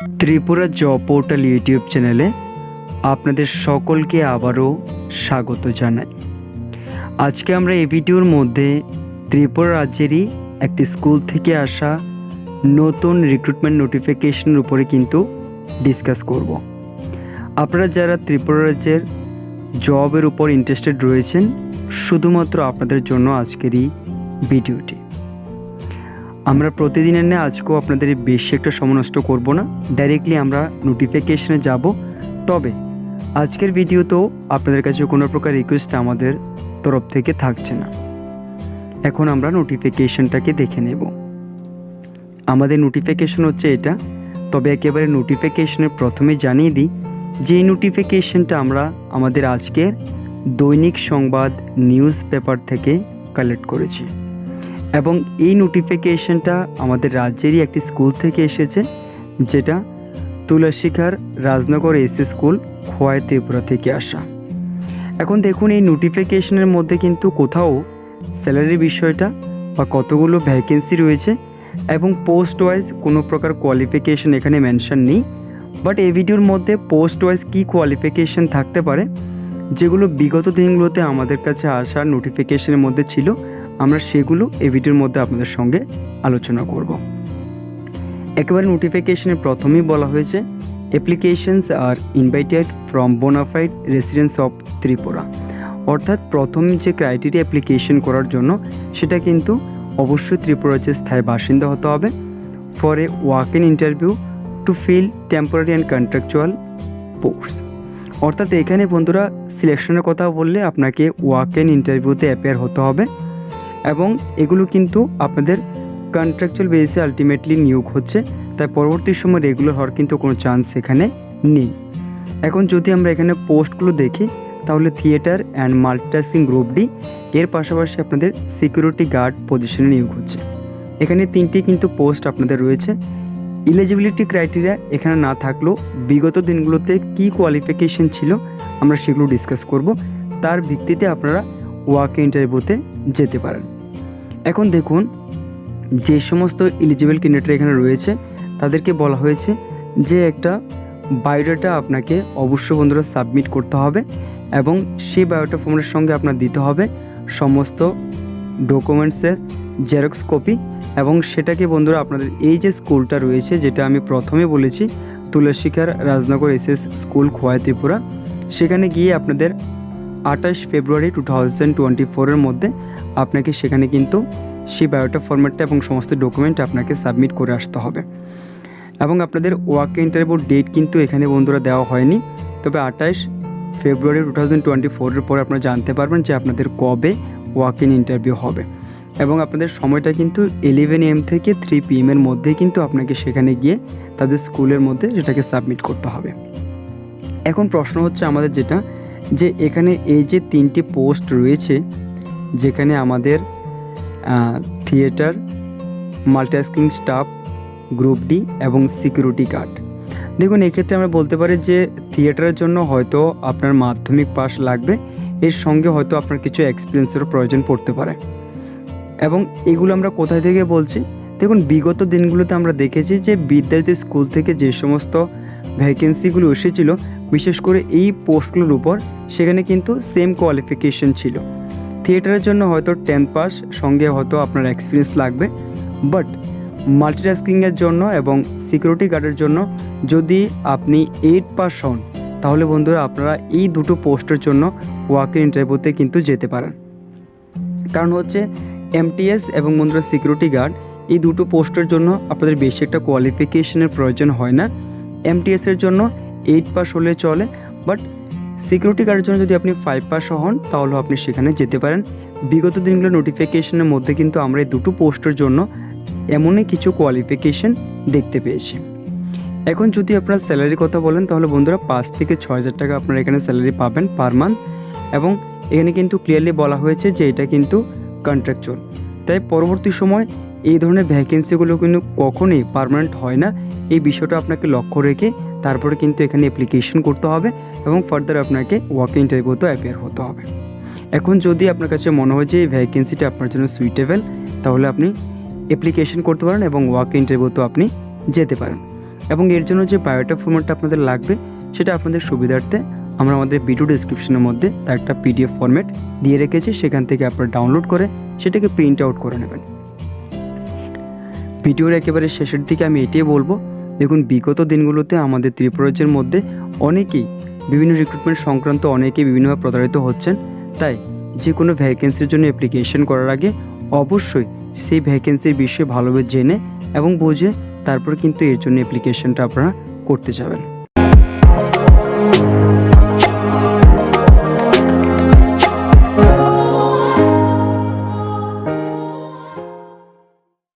Tripura job portal YouTube চ্যানেলে আপনাদের সকলকে আবারও স্বাগত জানাই। আজকে আমরা এই ভিডিওর মধ্যে ত্রিপুরা রাজ্যেরই একটি স্কুল থেকে আসা নতুন রিক্রুটমেন্ট নোটিফিকেশনের উপরে কিন্তু ডিসকাস করব। আপনারা যারা ত্রিপুরা রাজ্যের জবের উপর ইন্টারেস্টেড রয়েছেন, শুধুমাত্র আপনাদের জন্য আজকের এই ভিডিওটি। আমরা প্রতিদিনের ন্যায় আজকেও আপনাদের বেশি একটা সময় নষ্ট করব না। ডাইরেক্টলি আমরা নোটিফিকেশনে যাব। তবে, আজকের ভিডিওতেও আপনাদের কাছে কোনো প্রকার রিকোয়েস্ট আমাদের তরফ থেকে থাকছে না। এখন আমরা নোটিফিকেশনটাকে দেখে নেব। আমাদের নোটিফিকেশন হচ্ছে এটা। তবে একেবারে নোটিফিকেশনের প্রথমে জানিয়ে দিই, যে নোটিফিকেশনটা আমরা আমাদের আজকের দৈনিক সংবাদ নিউজ পেপার থেকে কালেক্ট করেছি। এবং এই নোটিফিকেশনটা আমাদের রাজ্যেরই একটি স্কুল থেকে এসেছে, যেটা তুলসীখার রাজনগর এসএ স্কুল খোয়াই ত্রিপুরা থেকে আসা। এখন দেখুন এই নোটিফিকেশনের মধ্যে কিন্তু কোথাও স্যালারি বিষয়টা বা কতগুলো ভ্যাকেন্সি রয়েছে এবং পোস্ট ওয়াইজ কোনো প্রকার কোয়ালিফিকেশন এখানে মেনশন নেই বাট এই ভিডিওর মধ্যে পোস্ট ওয়াইজ কী কোয়ালিফিকেশন থাকতে পারে, যেগুলো বিগত দিনগুলোতে আমাদের কাছে আসা নোটিফিকেশনের মধ্যে ছিল আমরা সেগুলো এই ভিডিওর মধ্যে আপনাদের সঙ্গে আলোচনা করব। একেবারে নোটিফিকেশনে প্রথমেই বলা হয়েছে applications are invited from bonafide residence of Tripura. অর্থাৎ প্রথম যে ক্রাইটেরিয়া অ্যাপ্লিকেশন করার জন্য, সেটা কিন্তু অবশ্যই ত্রিপুরার যে স্থায়ী বাসিন্দা হতে হবে for a walk in interview to fill temporary and contractual post অর্থাৎ এখানে বন্ধুরা সিলেকশনের কথা বললে আপনাকে ওয়াক ইন ইন্টারভিউতে অ্যাপেয়ার হতে হবে। এবং এগুলো কিন্তু আপনাদের কন্ট্রাকচুয়াল বেসিসে আলটিমেটলি নিয়োগ হচ্ছে, তাই পরবর্তী সময় রেগুলার হওয়ার কিন্তু কোনো চান্স এখানে নেই। এখন যদি আমরা এখানে পোস্টগুলো দেখি, তাহলে theatre and multitasking group D এর পাশাপাশি আপনাদের সিকিউরিটি গার্ড পজিশনে নিয়োগ হচ্ছে। এখানে তিনটি কিন্তু পোস্ট আপনাদের রয়েছে। ইলিজিবিলিটি ক্রাইটেরিয়া এখানে না থাকলেও বিগত দিনগুলোতে কি কোয়ালিফিকেশন ছিল, আমরা সেগুলো ডিসকাস করব। তার ভিত্তিতে আপনারা ওয়াক ইন্টারভিউতে যেতে পারেন। এখন দেখুন, যে সমস্ত এলিজিবল ক্যান্ডিডেট এখানে রয়েছে, তাদেরকে বলা হয়েছে যে একটা বায়োডাটা আপনাকে অবশ্যই বন্ধুরা সাবমিট করতে হবে এবং সেই বায়োডাটা ফর্মের সঙ্গে আপনার দিতে হবে সমস্ত ডকুমেন্টসের জেরক্স কপি এবং সেটাকে বন্ধুরা আপনাদের এই যে স্কুলটা রয়েছে, যেটা আমি প্রথমে বলেছি Tulsikar Rajnagar S S school Khowai Tripura, সেখানে গিয়ে আপনাদের আঠাশ ফেব্রুয়ারি টু থাউজেন্ড টোয়েন্টি ফোরের মধ্যে আপনাকে সেখানে কিন্তু সেই বায়োটা ফরম্যাটটা এবং সমস্ত ডকুমেন্ট আপনাকে সাবমিট করে আসতে হবে। এবং আপনাদের ওয়াক ইন্টারভিউ ডেট কিন্তু এখানে বন্ধুরা দেওয়া হয়নি। তবে আঠাশ ফেব্রুয়ারি টু থাউজেন্ড টোয়েন্টি ফোরের পরে আপনারা জানতে পারবেন যে আপনাদের কবে ওয়াক ইন ইন্টারভিউ হবে। এবং আপনাদের সময়টা কিন্তু ইলেভেন এম থেকে থ্রি পিএমের মধ্যে কিন্তু আপনাকে সেখানে গিয়ে তাদের স্কুলের মধ্যে সেটাকে সাবমিট করতে হবে। এখন প্রশ্ন হচ্ছে আমাদের যেটা যে এখানে এই যে তিনটি পোস্ট রয়েছে, যেখানে আমাদের theatre multitasking staff, group D এবং সিকিউরিটি গার্ড। দেখুন, এক্ষেত্রে আমরা বলতে পারি যে থিয়েটারের জন্য হয়তো আপনার মাধ্যমিক পাস লাগবে, এর সঙ্গে হয়তো আপনার কিছু এক্সপিরিয়েন্সেরও প্রয়োজন পড়তে পারে। এবং এগুলো আমরা কোথায় থেকে বলছি? দেখুন, বিগত দিনগুলোতে আমরা দেখেছি যে বিদ্যার্থী স্কুল থেকে যে সমস্ত ভ্যাকেন্সিগুলো এসেছিল, বিশেষ করে এই পোস্টগুলোর উপর, সেখানে কিন্তু সেম কোয়ালিফিকেশন ছিল। থিয়েটারের জন্য হয়তো টেন্থ পাস সঙ্গে হয়তো আপনার এক্সপিরিয়েন্স লাগবে বাট মাল্টিটাস্কিংয়ের জন্য এবং সিকিউরিটি গার্ডের জন্য যদি আপনি এইট পাস হন, তাহলে বন্ধুরা আপনারা এই দুটো পোস্টের জন্য ওয়াক ইন্টারভিউতে কিন্তু যেতে পারেন। কারণ হচ্ছে এমটিএস এবং বন্ধুরা সিকিউরিটি গার্ড এই দুটো পোস্টের জন্য আপনাদের বেশি একটা কোয়ালিফিকেশনের প্রয়োজন হয় না। এমটিএসের জন্য এইট পাস হলে চলে বাট সিকিউরিটি গার্ডের জন্য যদি আপনি ফাইভ পাস হন তাহলে আপনি সেখানে যেতে পারেন। বিগত দিনগুলো নোটিফিকেশনের মধ্যে কিন্তু আমরা এই দুটো পোস্টের জন্য এমনই কিছু কোয়ালিফিকেশন দেখতে পেয়েছি। এখন যদি আপনার স্যালারির কথা বলেন, তাহলে বন্ধুরা পাঁচ থেকে ছয় হাজার টাকা আপনারা এখানে স্যালারি পাবেন পার মান্থ এবং এখানে কিন্তু ক্লিয়ারলি বলা হয়েছে যে এটা কিন্তু কন্ট্রাকচুয়াল তাই পরবর্তী সময় এই ধরনের ভ্যাকেন্সিগুলো কিন্তু কখনোই পারমানেন্ট হয় না। এই বিষয়টা আপনাকে লক্ষ্য রেখে তারপরে কিন্তু এখানে অ্যাপ্লিকেশন করতে হবে এবং ফার্দার আপনাকে ওয়াক ইন্টারভিউতেও অ্যাপিয়ার হতে হবে। এখন যদি আপনার কাছে মনে হয় যে এই ভ্যাকেন্সিটা আপনার জন্য সুইটেবল তাহলে আপনি অ্যাপ্লিকেশন করতে পারেন এবং ওয়াক ইন্টারভিউতেও আপনি যেতে পারেন। এবং এর জন্য যে বায়োটা ফর্মেটটা আপনাদের লাগবে, সেটা আপনাদের সুবিধার্থে আমরা আমাদের ভিডিও ডিসক্রিপশনের মধ্যে তার একটা পিডিএফ ফরম্যাট দিয়ে রেখেছি। সেখান থেকে আপনারা ডাউনলোড করে সেটাকে প্রিন্ট আউট করে নেবেন। ভিডিওর একেবারে শেষের দিকে আমি এটাই বলব, দেখুন বিগত দিনগুলোতে আমাদের ত্রিপুরাজ্যের মধ্যে অনেকেই বিভিন্ন রিক্রুটমেন্ট সংক্রান্ত অনেকেই বিভিন্নভাবে প্রতারিত হচ্ছেন। তাই যে কোনো ভ্যাকেন্সির জন্য অ্যাপ্লিকেশন করার আগে অবশ্যই সেই ভ্যাকেন্সির বিষয়ে ভালোভাবে জেনে এবং বুঝে তারপর কিন্তু এর জন্য অ্যাপ্লিকেশনটা আপনারা করতে যাবেন।